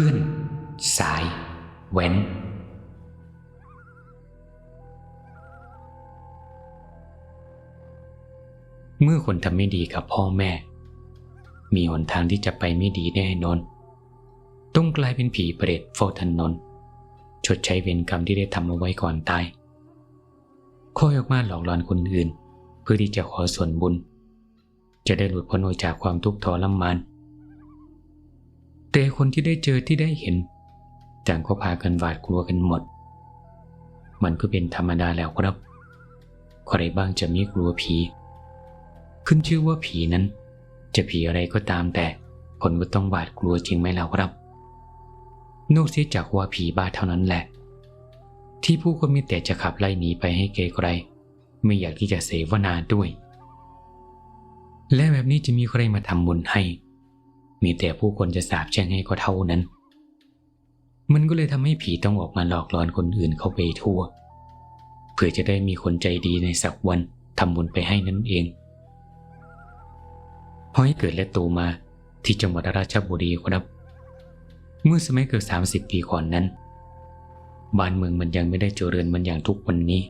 พื่อน สายแว้น เมื่อคนทำไม่ดีกับพ่อแม่ มีหนทางที่จะไปไม่ดีแน่นอน ต้องกลายเป็นผีเปรตเฝ้าถนน ชดใช้เวรกรรมที่ได้ทำเอาไว้ก่อนตายคอยออกมาหลอกหลอนคนอื่น เพื่อที่จะขอส่วนบุญ จะได้หลุดพ้นออกจากความทุกข์ทรมาน แต่คนที่ได้เจอที่ได้เห็นต่างก็พากันหวาดกลัวกันหมด มันก็เป็นธรรมดาแล้วครับ ใครบ้างจะไม่กลัวผี ขึ้นชื่อว่าผีนั้น จะผีอะไรก็ตามแต่คนก็ต้องหวาดกลัวจริงไหมแล้วครับ นอกเสียจากว่าผีบ้าเท่านั้นแหละ ที่ผู้คนมีแต่จะขับไล่หนีไปให้ไกลไม่อยากที่จะเสวนาด้วย และแบบนี้จะมีใครมาทำบุญให้ มีแต่ผู้คนจะสาบแช่งให้ก็เท่านั้น มันก็เลยทำให้ผีต้องออกมาหลอกหลอนคนอื่นเข้าไปทั่ว เพื่อจะได้มีคนใจดีในสักวันทำบุญไปให้นั่นเองพอให้เกิดและโตมาที่จังหวัดราชบุรีครับ เมื่อสมัยเกือบ30ปีก่อนนั้น บ้านเมืองมันยังไม่ได้เจริญมันอย่างทุกวันนี้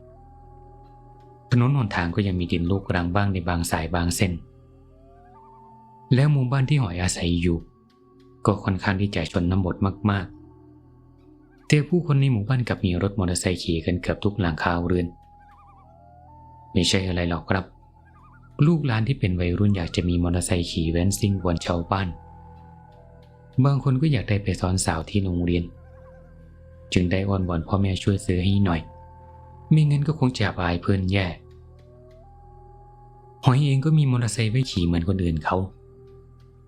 ถนนหนทางก็ยังมีดินลูกรังบ้างในบางสายบางเส้น แล้วหมู่บ้านที่หอยอาศัยอยู่ ก็ค่อนข้างที่จะชนน้ำบดมากๆ แต่ผู้คนในหมู่บ้านกับมีรถมอเตอร์ไซค์ขี่กันเกือบทุกหลังคาเรือน ไม่ใช่อะไรหรอกครับ ลูกหลานที่เป็นวัยรุ่นอยากจะมีมอเตอร์ไซค์ขี่แว้นซิ่งวนชาวบ้าน บางคนก็อยากได้ไปสอนสาวที่โรงเรียน จึงได้อ้อนวอนพ่อแม่ช่วยซื้อให้หน่อย ไม่งั้นก็คงจะอายเพื่อนแย่หอยเองก็มีมอเตอร์ไซค์ไว้ขี่เหมือนคนอื่นเขา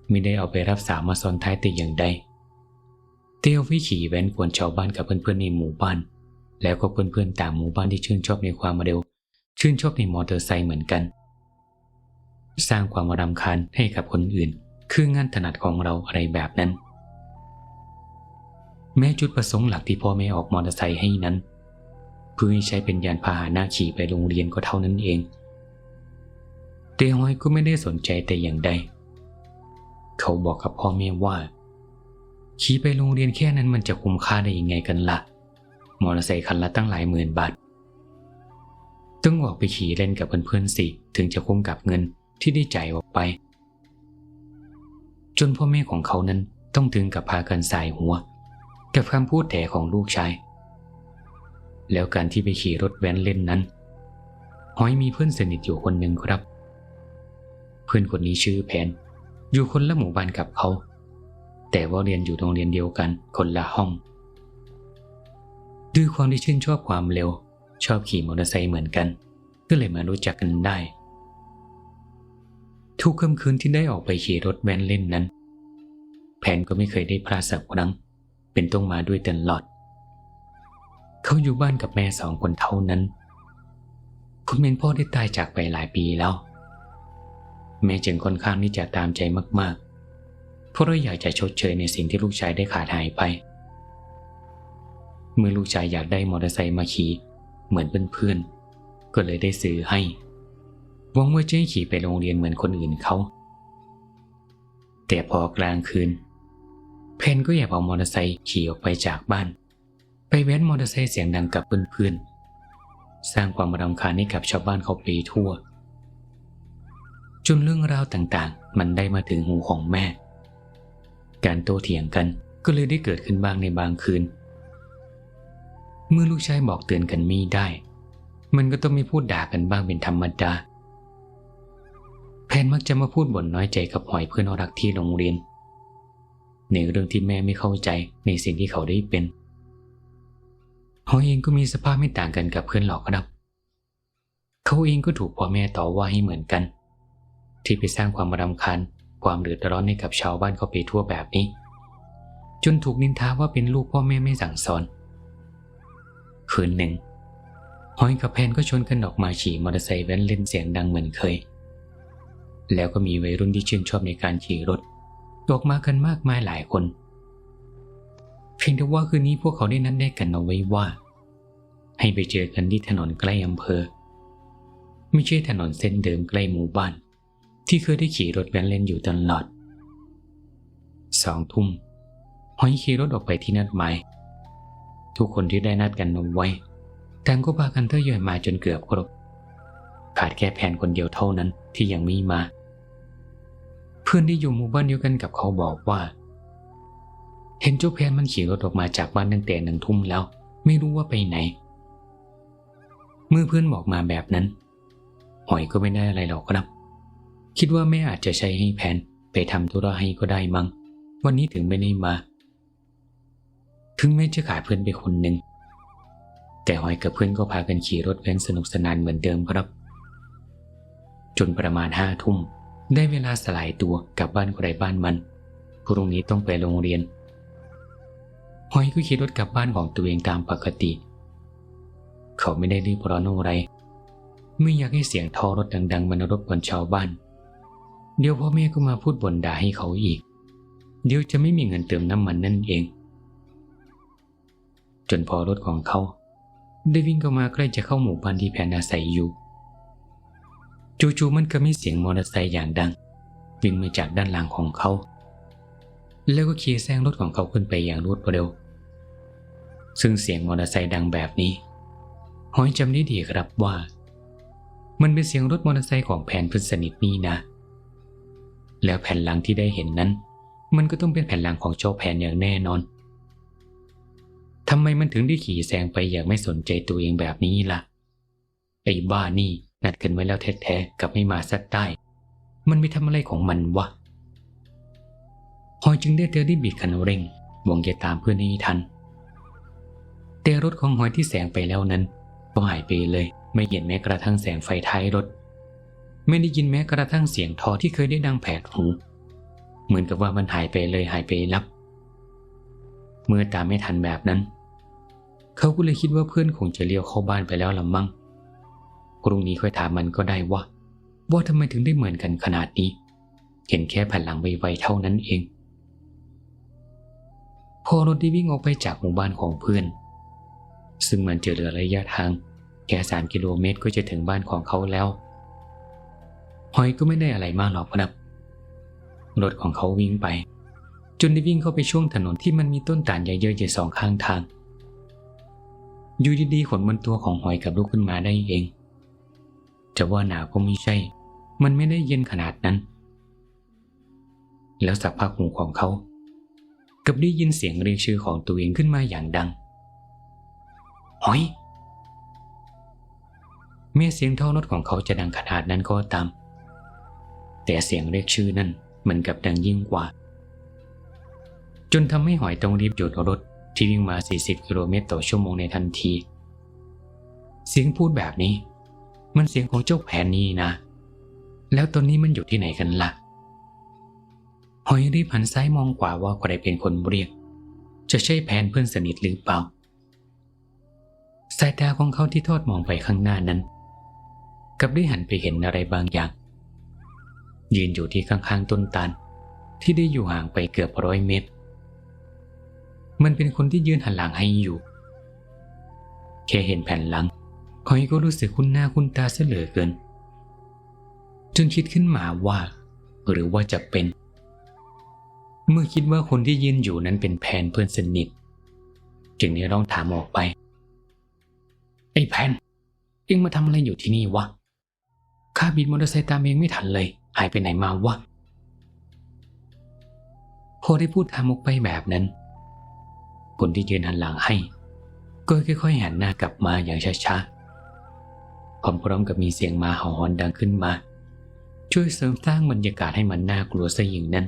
ไม่ได้เอาไปรับสาวมาซ้อนท้ายแต่อย่างใดเตียวว้ขี่แว้นกวนชาวบ้านกับเพื่อนๆในหมู่บ้าน แล้วก็เพื่อนๆต่างหมู่บ้านที่ชื่นชอบในความเร็ว ชื่นชอบในมอเตอร์ไซค์เหมือนกัน สร้างความรำคาญให้กับคนอื่น คืองานถนัดของเราอะไรแบบนั้น แม้จุดประสงค์หลักที่พ่อแม่ออกมอเตอร์ไซค์ให้นั้นเพื่อให้ใช้เป็นยานพาหนะขี่ไปโรงเรียนก็เท่านั้นเองเตฮอยก็ไม่ได้สนใจแต่อย่างใด เขาบอกกับพ่อแม่ว่า ขี่ไปโรงเรียนแค่นั้นมันจะคุ้มค่าได้ยังไงกันละ่ะ มอเตอร์ไซค์คันละตั้งหลายหมื่นบาท ต้องออกไปขี่เล่นกับเพื่อนๆสิ ถึงจะคุ้มกับเงินที่ได้จ่ายออกไป จนพ่อแม่ของเขานั้นต้องถึงกับพากันสายหัว กับคำพูดแถของลูกชาย แล้วการที่ไปขี่รถแว้นเล่นนั้นหอยมีเพื่อนสนิทอยู่คนหนึ่งครับ เพื่อนคนนี้ชื่อแผน อยู่คนละหมู่บ้านกับเขา แต่ว่าเรียนอยู่โรงเรียนเดียวกันคนละห้อง ด้วยความที่ชื่นชอบความเร็ว ชอบขี่มอเตอร์ไซค์เหมือนกัน ก็เลยมารู้จักกันได้ ทุกค่ำคืนที่ได้ออกไปขี่รถแวนเล่นนั้น แผนก็ไม่เคยได้พลาดสักครั้ง เป็นต้องมาด้วยตลอด เขาอยู่บ้านกับแม่สองคนเท่านั้น คุณเป็นพ่อได้ตายจากไปหลายปีแล้ว แม่จึงค่อนข้างที่จะตามใจมากๆ เพราะเราอยากจะชดเชยในสิ่งที่ลูกชายได้ขาดหายไป เมื่อลูกชายอยากได้มอเตอร์ไซค์มาขี่เหมือนเพื่อนๆ ก็เลยได้ซื้อให้หวังว่าจะให้ขี่ไปโรงเรียนเหมือนคนอื่นเขา แต่พอกลางคืน เพนก็อยากเอามอเตอร์ไซค์ขี่ออกไปจากบ้าน ไปแว้นมอเตอร์ไซค์เสียงดังกับเพื่อนๆ สร้างความรำคาญให้กับชาวบ้านเขาไปทั่ว จนเรื่องราวต่างๆ มันได้มาถึงหูของแม่ การโต้เถียงกันก็เลยได้เกิดขึ้นบ้างในบางคืน เมื่อลูกชายบอกเตือนกันไม่ได้ มันก็ต้องมีพูดด่ากันบ้างเป็นธรรมดาแพนมักจะมาพูดบ่นน้อยใจกับหอยเพื่อนรักที่โรงเรียน ในเรื่องที่แม่ไม่เข้าใจในสิ่งที่เขาได้เป็นหอยเองก็มีสภาพไม่ต่างกันกับเพื่อนหรอกครับ เขาเองก็ถูกพ่อแม่ต่อว่าให้เหมือนกัน ที่ไปสร้างความรำคาญความเดือดร้อนให้กับชาวบ้านเขาไปทั่วแบบนี้ จนถูกนินทาว่าเป็นลูกพ่อแม่ไม่สั่งสอน คืนหนึ่งหอยกับแพนก็ชวนกันออกมาขี่มอเตอร์ไซค์แว้นเล่นเสียงดังเหมือนเคย แล้วก็มีวัยรุ่นที่ชื่นชอบในการขี่รถออกมากันมากมายหลายคน เพียงแต่ว่าคืนนี้พวกเขาได้นัดแนะกันเอาไว้ว่า ให้ไปเจอกันที่ถนนใกล้อำเภอ ไม่ใช่ถนนเส้นเดิมใกล้หมู่บ้าน ที่เคยได้ขี่รถแว้นเล่นอยู่ตลอดสองทุ่มหอยขี่รถออกไปที่นัดหมายทุกคนที่ได้นัดกันเอาไว้ต่างก็พากันเทยอยมาจนเกือบครบ ขาดแค่แผนคนเดียวเท่านั้นที่ยังไม่มา เพื่อนที่อยู่หมู่บ้านเดียวกันกับเขาบอกว่า เห็นเจ้าแพนมันขี่รถออกมาจากบ้านตั้งแต่หนึ่งทุ่มแล้ว ไม่รู้ว่าไปไหน เมื่อเพื่อนบอกมาแบบนั้น หอยก็ไม่ได้อะไรหรอกครับ คิดว่าแม่อาจจะใช้ให้แผนไปทำธุระให้ก็ได้มั้ง วันนี้ถึงไม่ได้มา ถึงแม้จะขาดเพื่อนไปคนหนึ่ง แต่หอยกับเพื่อนก็พากันขี่รถแว้นสนุกสนานเหมือนเดิมครับ จนประมาณห้าทุ่ม ได้เวลาสลายตัวกลับบ้านใครบ้านมันพรุ่งนี้ต้องไปโรงเรียนหอยก็ขี่รถกลับบ้านของตัวเองตามปกติ เขาไม่ได้รีบร้อนอะไร ไม่อยากให้เสียงท่อรถดัง ๆ มันรบกวนชาวบ้าน เดี๋ยวพ่อแม่ก็มาพูดบ่นด่าให้เขาอีก เดี๋ยวจะไม่มีเงินเติมน้ำมันนั่นเอง จนพอรถของเขา ได้วิ่งเข้ามาใกล้จะเข้าหมู่บ้านที่แพนอาศัยอยู่จู่ๆมันก็มีเสียงมอเตอร์ไซค์อย่างดัง วิ่งมาจากด้านหลังของเขา แล้วก็ขี่แซงรถของเขาขึ้นไปอย่างรวดเร็ว ซึ่งเสียงมอเตอร์ไซค์ดังแบบนี้หอยจำได้ดีครับว่า มันเป็นเสียงรถมอเตอร์ไซค์ของแผนเพื่อนสนิทนี่นะ แล้วแผ่นหลังที่ได้เห็นนั้น มันก็ต้องเป็นแผ่นหลังของเจ้าแผนอย่างแน่นอนทำไมมันถึงได้ขี่แซงไปอย่างไม่สนใจตัวเองแบบนี้ล่ะ ไอ้บ้านี่นัดกันไว้แล้วแท้ๆกับไม่มาสักได้ มันไม่ทำอะไรของมันวะหอยจึงได้เตือนได้บิดคันเร่งหวงจะตามเพื่อนให้ทัน แต่รถของหอยที่แสงไปแล้วนั้น ก็หายไปเลย ไม่เห็นแม้กระทั่งแสงไฟท้ายรถ ไม่ได้ยินแม้กระทั่งเสียงทอที่เคยได้ดังแผดหู เหมือนกับว่ามันหายไปเลยหายไปลับ เมื่อตามไม่ทันแบบนั้น เขาก็เลยคิดว่าเพื่อนคงจะเลี้ยวเข้าบ้านไปแล้วละมั้งพรุ่งนี้ค่อยถามมันก็ได้ว่า ว่าทำไมถึงได้เหมือนกันขนาดนี้ เห็นแค่แผ่นหลังไวๆเท่านั้นเอง พอรถได้วิ่งออกไปจากหมู่บ้านของเพื่อน ซึ่งมันจะเหลือระยะทางแค่สามกิโลเมตรก็จะถึงบ้านของเขาแล้ว หอยก็ไม่ได้อะไรมากหรอกครับ รถของเขาวิ่งไป จนได้วิ่งเข้าไปช่วงถนนที่มันมีต้นตาลใหญ่เยอะอยู่สองข้างทาง อยู่ดีๆขนบนตัวของหอยกับลูกขึ้นมาได้เอง จะว่าหนาวก็ไม่ใช่ มันไม่ได้เย็นขนาดนั้น แล้วสักพักหูของเขากับได้ยินเสียงเรียกชื่อของตัวเองขึ้นมาอย่างดัง หอย เมื่อเสียงท่อรถของเขาจะดังขนาดนั้นก็ตาม แต่เสียงเรียกชื่อนั้นเหมือนกับดังยิ่งกว่า จนทำให้หอยต้องรีบหยุดรถที่วิ่งมา 40 กิโลเมตรต่อชั่วโมงในทันที เสียงพูดแบบนี้ มันเสียงของเจ้าแผนนี้นะ แล้วตอนนี้มันอยู่ที่ไหนกันละ่ะ หอยรีบหันซ้ายมองขวาว่าใครเป็นคนเรียก จะใช่แผนเพื่อนสนิทหรือเปล่า สายตาของเขาที่ทอดมองไปข้างหน้านั้น กับได้หันไปเห็นอะไรบางอย่าง ยืนอยู่ที่ข้างๆต้นตาลที่ได้อยู่ห่างไปเกือบร้อยเมตร มันเป็นคนที่ยืนหันหลังให้อยู่ แค่เห็นแผ่นหลังหอยก็รู้สึกคุ้นหน้าคุ้นตาเสียเหลือเกิน จนคิดขึ้นมาว่า หรือว่าจะเป็น เมื่อคิดว่าคนที่ยืนอยู่นั้นเป็นแผนเพื่อนสนิท จึงได้ร้องถามออกไป ไอ้แผนเอ็งมาทำอะไรอยู่ที่นี่วะข้าบิดมอเตอร์ไซค์ตามเองไม่ทันเลย หายไปไหนมาวะพอได้พูดถามออกไปแบบนั้น คนที่ยืนหันหลังให้ ก็ค่อยๆหันหน้ากลับมาอย่างช้าๆพร้อมๆกับมีเสียงมาเห่าหอนดังขึ้นมา ช่วยเสริมสร้างบรรยากาศให้มันน่ากลัวซะยิ่งนั้น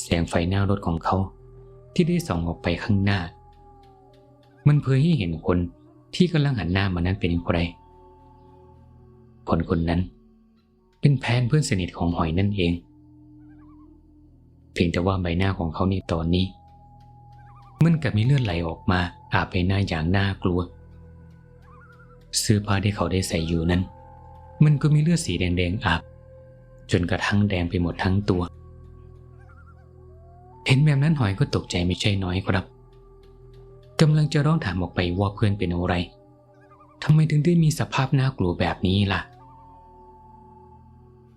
แสงไฟหน้ารถของเขา ที่ได้ส่องออกไปข้างหน้า มันเผยให้เห็นคนที่กำลังหันหน้ามานั้นเป็นใครคนคนนั้น เป็นแพนเพื่อนสนิทของหอยนั่นเอง เพียงแต่ว่าใบหน้าของเขาในตอนนี้ มันกับมีเลือดไหลออกมาอาบไปหน้าอย่างน่ากลัว เสื้อผ้าที่เขาได้ใส่อยู่นั้น มันก็มีเลือดสีแดงๆอาบ จนกระทั่งแดงไปหมดทั้งตัว เห็นแบบนั้นหอยก็ตกใจไม่ใช่น้อยครับกำลังจะร้องถามออกไปว่าเพื่อนเป็นอะไรทำไมถึงได้มีสภาพน่ากลัวแบบนี้ล่ะ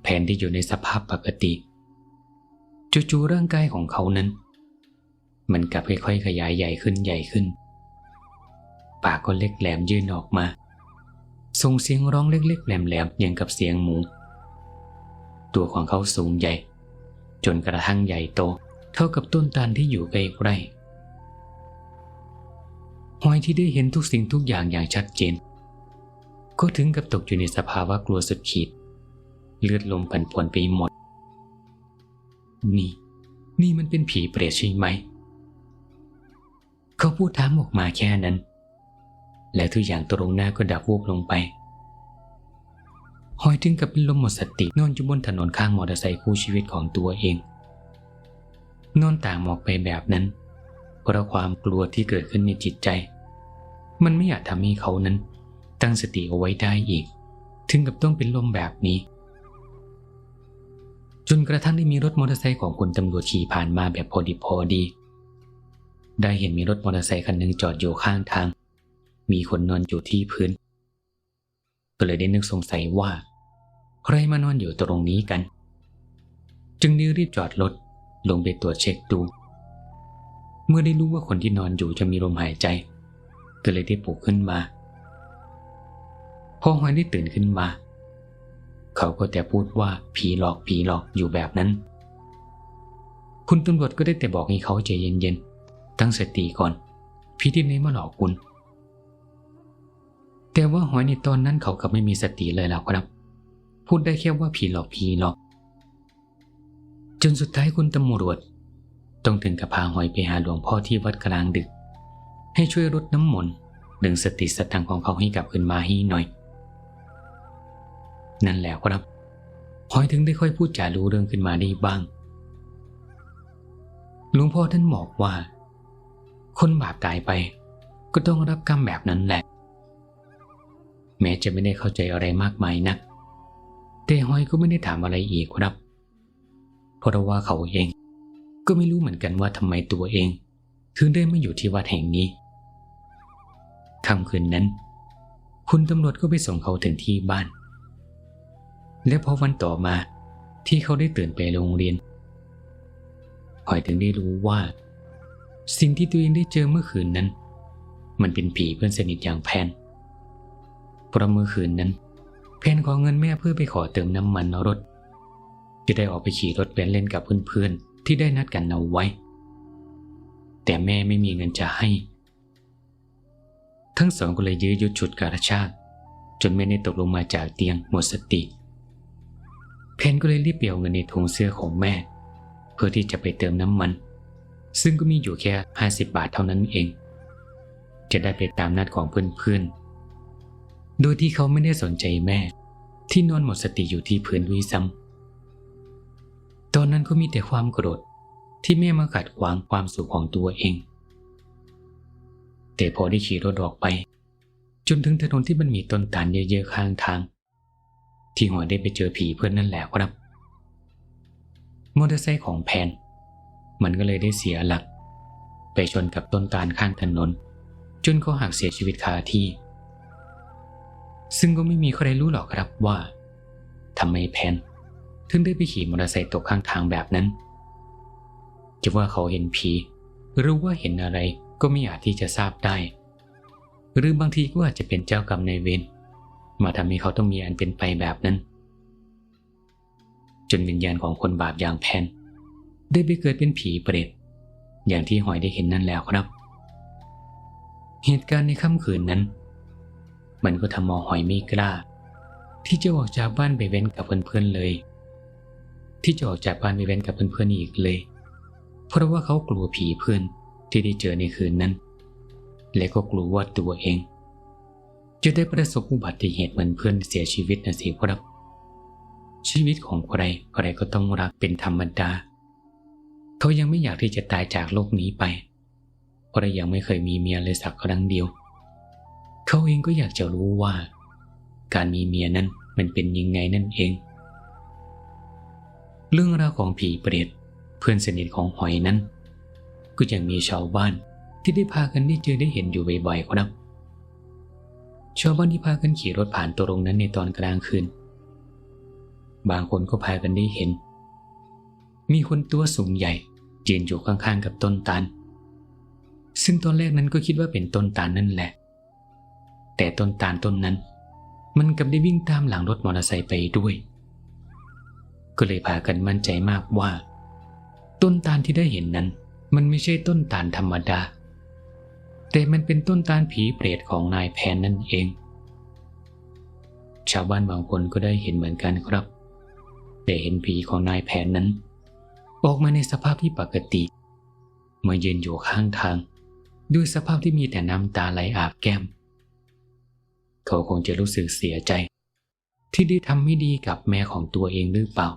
แผนที่อยู่ในสภาพปกติจู่ๆร่างกายของเขานั้น มันกลับค่อยๆขยายใหญ่ขึ้นใหญ่ขึ้น ปากก็เล็กแหลมยื่นออกมา ส่งเสียงร้องเล็กๆแหลมๆอย่างกับเสียงหมู ตัวของเขาสูงใหญ่ จนกระทั่งใหญ่โต เท่ากับต้นตาลที่อยู่ใกล้ๆหอยที่ได้เห็นทุกสิ่งทุกอย่างอย่างชัดเจน ก็ถึงกับตกอยู่ในสภาวะกลัวสุดขีด เลือดลมผันผวนไปหมด นี่ นี่มันเป็นผีเปรตใช่ไหม เขาพูดถามออกมาแค่นั้น และทุกอย่างตรงหน้าก็ดับวูบลงไปหอยถึงกับเป็นลมหมดสตินอนอยู่บนถนนข้างมอเตอร์ไซค์คู่ชีวิตของตัวเอง นอนต่างหมออกไปแบบนั้น เพราะความกลัวที่เกิดขึ้นในจิตใจ มันไม่อาจทำให้เขานั้น ตั้งสติเอาไว้ได้อีก ถึงกับต้องเป็นลมแบบนี้ จนกระทั่งได้มีรถมอเตอร์ไซค์ของคุณตำรวจขี่ผ่านมาแบบพอดีพอดี ได้เห็นมีรถมอเตอร์ไซค์คันหนึ่งจอดอยู่ข้างทาง มีคนนอนอยู่ที่พื้น ก็เลยได้นึกสงสัยว่า ใครมานอนอยู่ตรงนี้กัน จึงได้รีบจอดรถลงไปตรวจเช็คดู เมื่อได้รู้ว่าคนที่นอนอยู่จะมีลมหายใจ ก็เลยได้ปลุกขึ้นมา พอหอยได้ตื่นขึ้นมา เขาก็แต่พูดว่าผีหลอกผีหลอกอยู่แบบนั้น คุณตำรวจก็ได้แต่บอกให้เขาใจเย็นๆ ตั้งสติก่อนผีที่ไหนมาหลอกคุณ แต่ว่าหอยในตอนนั้นเขาก็ไม่มีสติเลยแล้วครับ พูดได้แค่ว่าผีหลอกผีหลอก จนสุดท้ายคุณตำรวจ ต้องถึงกับพาหอยไปหาหลวงพ่อที่วัดกลางดึก ให้ช่วยรดน้ำมนต์ดึงสติสตังของเขาให้กลับคืนมาให้หน่อย นั่นแหละครับหอยถึงได้ค่อยพูดจารู้เรื่องขึ้นมาได้บ้างหลวงพ่อท่านบอกว่า คนบาปตายไป ก็ต้องรับกรรมแบบนั้นแหละ แม้จะไม่ได้เข้าใจอะไรมากมายนัก แต่หอยก็ไม่ได้ถามอะไรอีกครับ เพราะว่าเขาเอง ก็ไม่รู้เหมือนกันว่าทำไมตัวเอง ถึงได้มาอยู่ที่วัดแห่งนี้ค่ำคืนนั้น คุณตำรวจก็ไปส่งเขาถึงที่บ้าน และพอวันต่อมาที่เขาได้ตื่นไปโรงเรียนหอยถึงได้รู้ว่า สิ่งที่ตัวเองได้เจอเมื่อคืนนั้น มันเป็นผีเพื่อนสนิทอย่างแพนเพราะเมื่อคืนนั้น แพนขอเงินแม่เพื่อไปขอเติมน้ำมันรถ จะได้ออกไปขี่รถแว้นเล่นกับเพื่อนๆที่ได้นัดกันเอาไว้ แต่แม่ไม่มีเงินจะให้ ทั้งสองก็เลยยื้อยุดฉุดกระชากจนแม่ได้ตกลงมาจากเตียงหมดสติเเพนก็เลยรีบเปี่ยวเงินในถุงเสื้อของแม่ เพื่อที่จะไปเติมน้ำมัน ซึ่งก็มีอยู่แค่ 50 บาทเท่านั้นเอง จะได้ไปตามนัดของเพื่อนๆ โดยที่เขาไม่ได้สนใจแม่ ที่นอนหมดสติอยู่ที่พื้นด้วยซ้ำตอนนั้นก็มีแต่ความโกรธที่แม่มาขัดขวางความสุขของตัวเอง แต่พอได้ขี่รถออกไป จนถึงถนนที่มันมีต้นตาลเยอะๆข้างทาง ที่หอยได้ไปเจอผีเพื่อนนั่นแหละครับมอเตอร์ไซค์ของแพน มันก็เลยได้เสียหลัก ไปชนกับต้นตาลข้างถนน จนเขาหักเสียชีวิตคาที่ ซึ่งก็ไม่มีใครรู้หรอกครับว่าทำไมแพน ถึงได้ไปขี่มอเตอร์ไซค์ตกข้างทางแบบนั้น จะว่าเขาเห็นผีหรือว่าเห็นอะไรก็ไม่อาจที่จะทราบได้ หรือบางทีก็อาจจะเป็นเจ้ากรรมในายเวร มาทำให้เขาต้องมีอันเป็นไปแบบนั้น จนวิญญาณของคนบาปอย่างแพนได้ไปเกิดเป็นผีเปรตอย่างที่หอยได้เห็นนั่นแล้วครับ เหตุการณ์ในค่ำคืนนั้น มันก็ทำมอหอยไม่กล้า ที่จะออกจากบ้านไปเว้นกับเพื่อนๆเลย ที่จะออกจากบ้านไปเว้นกับเพื่อนๆอีกเลย เพราะว่าเขากลัวผีเพื่อนที่ได้เจอในคืนนั้น และก็กลัวว่าตัวเอง จะได้ประสบอุบัติเหตุเหมือนเพื่อนเสียชีวิตนะสิครับ ชีวิตของใครใครก็ต้องรักเป็นธรรมดา เขายังไม่อยากที่จะตายจากโลกนี้ไป เพราะยังไม่เคยมีเมียเลยสักครั้งเดียว เขาเองก็อยากจะรู้ว่า การมีเมียนั้นมันเป็นยังไงนั่นเอง เรื่องราวของผีเปรตเพื่อนสนิทของหอยนั้น ก็ยังมีชาวบ้านที่ได้พากันได้เจอได้เห็นอยู่บ่อยๆครับ ชาวบ้านที่พากันขี่รถผ่านตรงนั้นในตอนกลางคืน บางคนก็พากันได้เห็น มีคนตัวสูงใหญ่ยืนอยู่ข้างๆกับต้นตาล ซึ่งตอนแรกนั้นก็คิดว่าเป็นต้นตาลนั่นแหละ แต่ต้นตาลต้นนั้น มันกลับได้วิ่งตามหลังรถมอเตอร์ไซค์ไปด้วย ก็เลยพากันมั่นใจมากว่า ต้นตาลที่ได้เห็นนั้น มันไม่ใช่ต้นตาลธรรมดา แต่มันเป็นต้นตาลผีเปรตของนายแพนนั่นเอง ชาวบ้านบางคนก็ได้เห็นเหมือนกันครับ แต่เห็นผีของนายแผนนั้น ออกมาในสภาพที่ปกติเมื่อยืนอยู่ข้างทาง ด้วยสภาพที่มีแต่น้ำตาไหลอาบแก้ม เขาคงจะรู้สึกเสียใจ ที่ได้ทำไม่ดีกับแม่ของตัวเองหรือเปล่า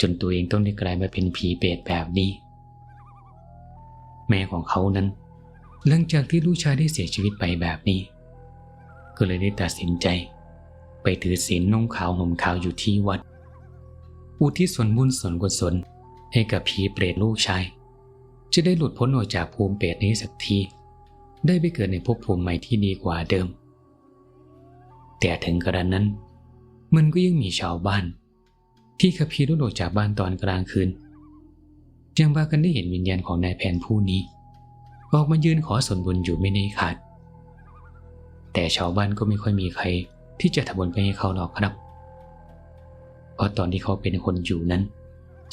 จนตัวเองต้องได้กลายมาเป็นผีเปรตแบบนี้ แม่ของเขานั้น หลังจากที่ลูกชายได้เสียชีวิตไปแบบนี้ ก็เลยได้ตัดสินใจ ไปถือศีลนุ่งขาวห่มขาวอยู่ที่วัด อุทิศส่วนบุญส่วนกุศลให้กับผีเปรตลูกชาย จะได้หลุดพ้นออกจากภูมิเปรตนี้สักที ได้ไปเกิดในภพภูมิใหม่ที่ดีกว่าเดิม แต่ถึงกระนั้น มันก็ยังมีชาวบ้าน ที่ขับขี่รถออกจากบ้านตอนกลางคืนยังพากันได้เห็นวิญญาณของนายแผนผู้นี้ ออกมายืนขอส่วนบุญอยู่ไม่ได้ขาด แต่ชาวบ้านก็ไม่ค่อยมีใครที่จะทำบุญไปให้เขาหรอกครับ เพราะตอนที่เขาเป็นคนอยู่นั้น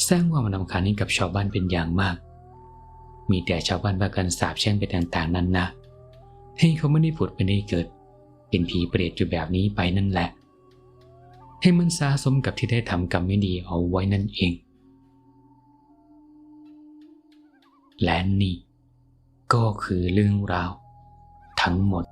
สร้างความรำคาญให้กับชาวบ้านเป็นอย่างมาก มีแต่ชาวบ้านพากันสาบแช่งไปต่างๆนั้นนะให้เขาไม่ได้ผุดไม่ได้เกิด เป็นผีเปรตอยู่แบบนี้ไปนั่นแหละ ให้มันสาสมกับที่ได้ทำกรรมไม่ดีเอาไว้นั่นเอง และนี่ ก็คือเรื่องราวทั้งหมด